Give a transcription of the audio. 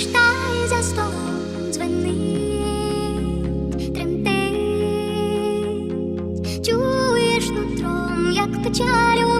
Кришталь за столом дзвенить, тремтить, чуєш нутром, як печалю.